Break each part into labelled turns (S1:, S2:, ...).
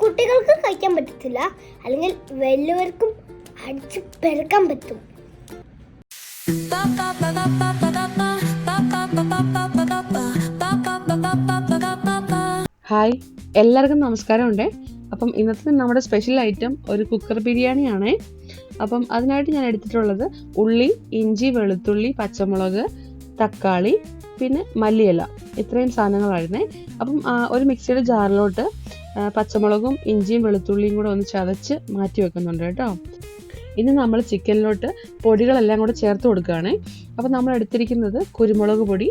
S1: കുട്ടികൾക്ക് കഴിക്കാൻ പറ്റത്തില്ല. അല്ലെങ്കിൽ വലിയവർക്കും അടിച്ചു പെരക്കാൻ പറ്റും.
S2: ഹായ് എല്ലാവർക്കും നമസ്കാരമുണ്ട്. അപ്പം ഇന്നത്തെ നമ്മുടെ സ്പെഷ്യൽ ഐറ്റം ഒരു കുക്കർ ബിരിയാണിയാണ്. അപ്പം അതിനായിട്ട് ഞാൻ എടുത്തിട്ടുള്ളത് ഉള്ളി ഇഞ്ചി വെളുത്തുള്ളി പച്ചമുളക് തക്കാളി പിന്നെ മല്ലിയില. ഇത്രയും സാധനങ്ങളായിരുന്നേ അപ്പം ഒരു മിക്സിയുടെ ജാറിലോട്ട് പച്ചമുളകും ഇഞ്ചിയും വെളുത്തുള്ളിയും കൂടെ ഒന്ന് ചതച്ച് മാറ്റി വെക്കുന്നുണ്ട് കേട്ടോ. ഇനി നമ്മൾ ചിക്കനിലോട്ട് പൊടികളെല്ലാം കൂടെ ചേർത്ത് കൊടുക്കുകയാണ്. അപ്പോൾ നമ്മൾ എടുത്തിരിക്കുന്നത് കുരുമുളക് പൊടി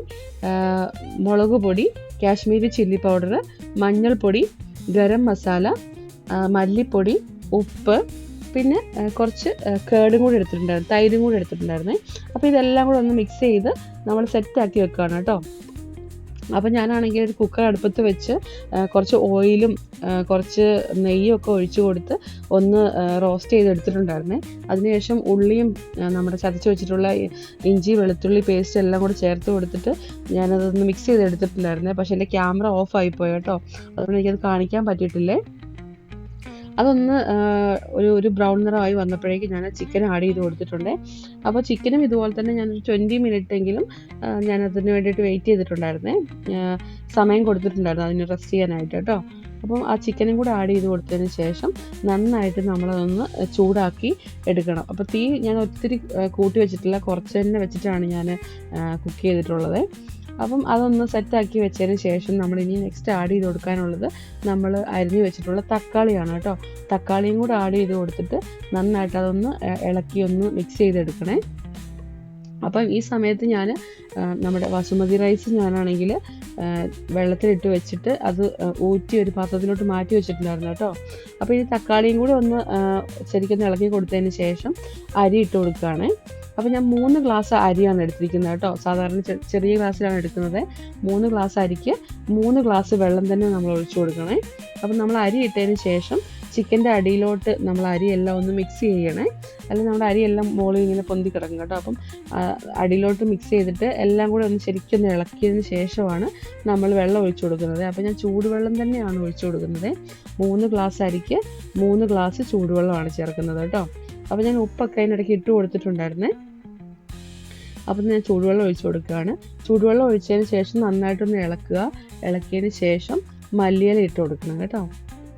S2: മുളക് പൊടി കാശ്മീരി ചില്ലി പൗഡർ മഞ്ഞൾപ്പൊടി ഗരം മസാല മല്ലിപ്പൊടി ഉപ്പ് പിന്നെ കുറച്ച് കേടും കൂടി എടുത്തിട്ടുണ്ടായിരുന്നു തൈരും കൂടി എടുത്തിട്ടുണ്ടായിരുന്നേ. അപ്പോൾ ഇതെല്ലാം കൂടെ ഒന്ന് മിക്സ് ചെയ്ത് നമ്മൾ സെറ്റാക്കി വെക്കുകയാണ് കേട്ടോ. അപ്പോൾ ഞാനാണെങ്കിൽ ഒരു കുക്കർ അടുപ്പത്ത് വെച്ച് കുറച്ച് ഓയിലും കുറച്ച് നെയ്യും ഒക്കെ ഒഴിച്ചു കൊടുത്ത് ഒന്ന് റോസ്റ്റ് ചെയ്തെടുത്തിട്ടുണ്ടായിരുന്നേ അതിനുശേഷം ഉള്ളിയും നമ്മുടെ ചതച്ച് വെച്ചിട്ടുള്ള ഇഞ്ചി വെളുത്തുള്ളി പേസ്റ്റ് എല്ലാം കൂടെ ചേർത്ത് കൊടുത്തിട്ട് ഞാനതൊന്ന് മിക്സ് ചെയ്ത് ചെയ്തെടുത്തിട്ടുണ്ടായിരുന്നേ. പക്ഷേ എന്റെ ക്യാമറ ഓഫ് ആയിപ്പോയി കേട്ടോ. അതുകൊണ്ട് എനിക്കത് കാണിക്കാൻ പറ്റിയിട്ടില്ലേ? അതൊന്ന് ഒരു ഒരു ബ്രൗൺ നിറമായി വന്നപ്പോഴേക്കും ഞാൻ ചിക്കൻ ആഡ് ചെയ്ത് കൊടുത്തിട്ടുണ്ട്. അപ്പോൾ ചിക്കനും ഇതുപോലെ തന്നെ ഞാൻ ട്വന്റി മിനിറ്റ് എങ്കിലും ഞാൻ അതിന് വേണ്ടിയിട്ട് വെയിറ്റ് ചെയ്തിട്ടുണ്ടായിരുന്നേ. സമയം കൊടുത്തിട്ടുണ്ടായിരുന്നു അതിന് റെസ്റ്റ് ചെയ്യാനായിട്ട് കേട്ടോ. അപ്പം ആ ചിക്കനും കൂടെ ആഡ് ചെയ്ത് കൊടുത്തതിന് ശേഷം നന്നായിട്ട് നമ്മളതൊന്ന് ചൂടാക്കി എടുക്കണം. അപ്പോൾ തീ ഞാൻ ഒത്തിരി കൂട്ടി വെച്ചിട്ടില്ല. കുറച്ച് തന്നെ വെച്ചിട്ടാണ് ഞാൻ കുക്ക് ചെയ്തിട്ടുള്ളത്. അപ്പം അതൊന്ന് സെറ്റാക്കി വെച്ചതിന് ശേഷം നമ്മൾ ഇനി നെക്സ്റ്റ് ആഡ് ചെയ്ത് കൊടുക്കാനുള്ളത് നമ്മൾ അരിഞ്ഞു വെച്ചിട്ടുള്ള തക്കാളിയാണ് കേട്ടോ. തക്കാളിയും കൂടെ ആഡ് ചെയ്ത് കൊടുത്തിട്ട് നന്നായിട്ട് അതൊന്ന് ഇളക്കി ഒന്ന് മിക്സ് ചെയ്തെടുക്കണേ. അപ്പം ഈ സമയത്ത് ഞാൻ നമ്മുടെ വസുമതി റൈസ് ഞാനാണെങ്കിൽ വെള്ളത്തിലിട്ട് വെച്ചിട്ട് അത് ഊറ്റി ഒരു പാത്രത്തിലോട്ട് മാറ്റി വെച്ചിട്ടുണ്ടായിരുന്നു കേട്ടോ. അപ്പോൾ ഈ തക്കാളിയും കൂടി ഒന്ന് ശരിക്കൊന്ന് ശരിക്കും ഇളക്കി കൊടുത്തതിന് ശേഷം അരി ഇട്ട് കൊടുക്കുകയാണ്. അപ്പോൾ ഞാൻ മൂന്ന് ഗ്ലാസ് അരിയാണ് എടുത്തിരിക്കുന്നത് കേട്ടോ. സാധാരണ ചെറിയ ഗ്ലാസ്സിലാണ് എടുക്കുന്നത്. മൂന്ന് ഗ്ലാസ് അരിക്ക് മൂന്ന് ഗ്ലാസ് വെള്ളം തന്നെ നമ്മൾ ഒഴിച്ചു കൊടുക്കണേ. അപ്പം നമ്മൾ അരി ഇട്ടതിന് ശേഷം ചിക്കന്റെ അടിയിലോട്ട് നമ്മൾ അരിയെല്ലാം ഒന്ന് മിക്സ് ചെയ്യണേ. അല്ലെങ്കിൽ നമ്മുടെ അരിയെല്ലാം മുകളിൽ ഇങ്ങനെ പൊന്തി കിടക്കും കേട്ടോ. അപ്പം അടിയിലോട്ട് മിക്സ് ചെയ്തിട്ട് എല്ലാം കൂടെ ഒന്ന് ശരിക്കും ഒന്ന് ഇളക്കിയതിന് ശേഷമാണ് നമ്മൾ വെള്ളം ഒഴിച്ചു കൊടുക്കുന്നത്. അപ്പോൾ ഞാൻ ചൂടുവെള്ളം തന്നെയാണ് ഒഴിച്ചു കൊടുക്കുന്നത്. മൂന്ന് ഗ്ലാസ് അരിക്ക് മൂന്ന് ഗ്ലാസ് ചൂടുവെള്ളമാണ് ചേർക്കുന്നത് കേട്ടോ. അപ്പോൾ ഞാൻ ഉപ്പൊക്കെ അതിനിടയ്ക്ക് ഇട്ട് കൊടുത്തിട്ടുണ്ടായിരുന്നേ. അപ്പം ഞാൻ ചൂടുവെള്ളം ഒഴിച്ചു കൊടുക്കുകയാണ്. ചൂടുവെള്ളം ഒഴിച്ചതിന് ശേഷം നന്നായിട്ടൊന്ന് ഇളക്കുക. ഇളക്കിയതിന് ശേഷം മല്ലിയില ഇട്ട് കൊടുക്കണം കേട്ടോ.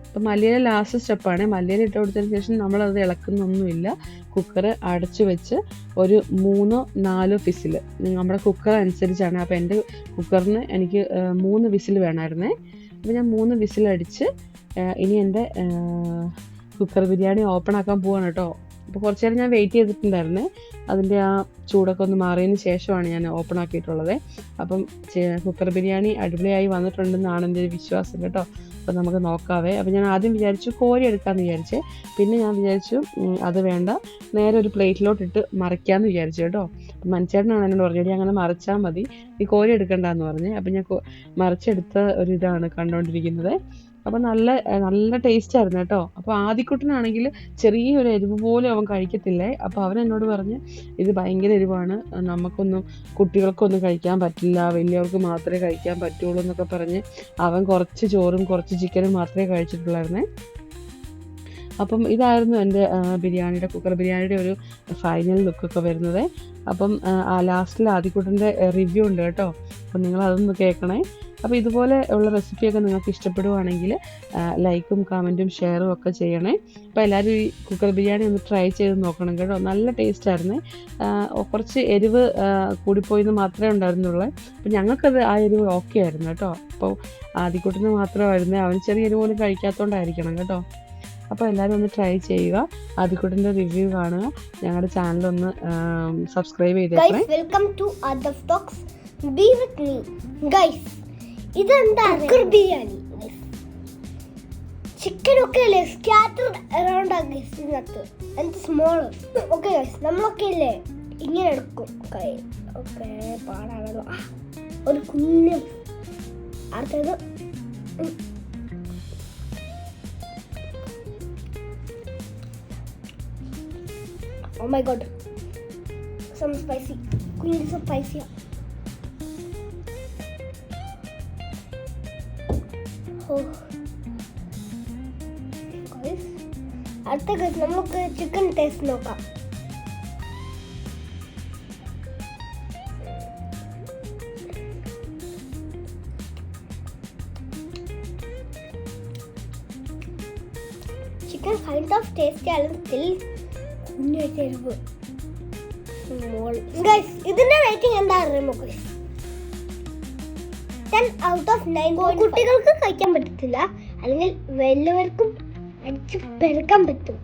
S2: അപ്പം മല്ലിയില ലാസ്റ്റ് സ്റ്റെപ്പാണ് മല്ലിയില ഇട്ട് കൊടുത്തതിന് ശേഷം നമ്മളത് ഇളക്കുന്നൊന്നുമില്ല. കുക്കർ അടച്ചു വെച്ച് ഒരു മൂന്നോ നാലോ വിസിൽ. നമ്മുടെ കുക്കർ അനുസരിച്ചാണ്. അപ്പോൾ എന്റെ കുക്കറിന് എനിക്ക് മൂന്ന് വിസിൽ വേണമായിരുന്നേ. അപ്പോൾ ഞാൻ മൂന്ന് വിസിലടിച്ച് അടിച്ച് ഇനി എന്റെ കുക്കർ ബിരിയാണി ഓപ്പൺ ആക്കാൻ പോവാണ് കേട്ടോ. അപ്പോൾ കുറച്ച് നേരം ഞാൻ വെയിറ്റ് ചെയ്തിട്ടുണ്ടായിരുന്നു. അതിന്റെ ആ ചൂടൊക്കെ ഒന്ന് മാറിയതിന് ശേഷമാണ് ഞാൻ ഓപ്പൺ ആക്കിയിട്ടുള്ളത്. അപ്പം കുക്കർ ബിരിയാണി അടിപൊളിയായി വന്നിട്ടുണ്ടെന്നാണ് എന്റെ ഒരു വിശ്വാസം കേട്ടോ. അപ്പം നമുക്ക് നോക്കാവേ. അപ്പം ഞാൻ ആദ്യം വിചാരിച്ചു കോരി എടുക്കാമെന്ന് വിചാരിച്ചേ. പിന്നെ ഞാൻ വിചാരിച്ചു അത് വേണ്ട. നേരെ ഒരു പ്ലേറ്റിലോട്ട് ഇട്ട് മറിക്കാമെന്ന് വിചാരിച്ചു കേട്ടോ. അപ്പം എന്നോട് പറഞ്ഞത് അങ്ങനെ മറിച്ചാൽ മതി. നീ കോരി എടുക്കണ്ടെന്ന് പറഞ്ഞ്. അപ്പം ഞാൻ മറിച്ചെടുത്ത ഒരു ഇതാണ് കണ്ടുകൊണ്ടിരിക്കുന്നത് അപ്പം നല്ല നല്ല ടേസ്റ്റ് ആയിരുന്നു കേട്ടോ. അപ്പോൾ ആദ്യക്കുട്ടനാണെങ്കിൽ ചെറിയൊരു എരിവ് പോലും അവൻ കഴിക്കത്തില്ലേ? അപ്പോൾ അവൻ എന്നോട് പറഞ്ഞ് ഇത് ഭയങ്കര എരിവാണ്. നമുക്കൊന്നും കുട്ടികൾക്കൊന്നും കഴിക്കാൻ പറ്റില്ല. വലിയവർക്ക് മാത്രമേ കഴിക്കാൻ പറ്റുള്ളൂ എന്നൊക്കെ പറഞ്ഞ് അവൻ കുറച്ച് ചോറും കുറച്ച് ചിക്കനും മാത്രമേ കഴിച്ചിട്ടുള്ളായിരുന്നേ. അപ്പം ഇതായിരുന്നു എന്റെ ബിരിയാണിയുടെ കുക്കർ. ബിരിയാണിയുടെ ഒരു ഫൈനൽ ലുക്കൊക്കെ വരുന്നത്. അപ്പം ആ ലാസ്റ്റിൽ ആദ്യക്കൂട്ടന്റെ റിവ്യൂ ഉണ്ട് കേട്ടോ. അപ്പം നിങ്ങൾ അതൊന്ന് കേൾക്കണേ. അപ്പോൾ ഇതുപോലെ ഉള്ള റെസിപ്പിയൊക്കെ നിങ്ങൾക്ക് ഇഷ്ടപ്പെടുവാണെങ്കിൽ ലൈക്കും കമന്റും ഷെയറും ഒക്കെ ചെയ്യണേ. അപ്പോൾ എല്ലാവരും ഈ കുക്കർ ബിരിയാണി ഒന്ന് ട്രൈ ചെയ്ത് നോക്കണം കേട്ടോ. നല്ല ടേസ്റ്റ് ആയിരുന്നേ. കുറച്ച് എരിവ് ആ, കൂടിപ്പോയെന്ന് മാത്രമേ ഉണ്ടായിരുന്നുള്ളൂ. അപ്പോൾ ഞങ്ങൾക്കത് ആ എരിവ് ഓക്കെ ആയിരുന്നു കേട്ടോ. അപ്പോൾ ആദ്യക്കൂട്ടിന് മാത്രമായിരുന്നേ. അവൻ ചെറിയ എരിവ് പോലും കഴിക്കാത്തതുകൊണ്ടായിരിക്കണം കേട്ടോ. അപ്പോൾ എല്ലാവരും ഒന്ന് ട്രൈ ചെയ്യുക. ആദ്യക്കൂട്ടിന്റെ റിവ്യൂ കാണുക. ഞങ്ങളുടെ ചാനലൊന്ന് സബ്സ്ക്രൈബ് ചെയ്തേക്കണേ.
S1: Guys welcome to be with me guys ഇതെന്താ ബിരിയാണി. ചിക്കൻ ഒക്കെ അല്ലേ? സ്കാറ്റർഡ് അറൗണ്ട് ആ ഗൈസ് ഇതിനകത്ത്. എന്ത് സ്മോൾ ഓക്കെ ഗൈസ് നമ്മളൊക്കെ ഇല്ലേ? ഇങ്ങനെ എടുക്കും. കൈ ഓക്കെ പാടാണല്ലോ. ഒരു കുഞ്ഞ് അടുത്തത്. ഓ my god some spicy spicy. Queen അടുത്ത കേസ് നമുക്ക് ചിക്കൻ ടേസ്റ്റ് നോക്കാം. Chicken kind of taste still കുഞ്ഞായിട്ട് എരിവ് ഗൈസ് ഇതിന്റെ റേറ്റിംഗ് എന്താ അറിയുമോ guys ten out of nine കുട്ടികൾക്ക് കഴിക്കാൻ പറ്റത്തില്ല. അല്ലെങ്കിൽ വലിയവർക്കും അടിച്ച് പെരുക്കാൻ പറ്റും.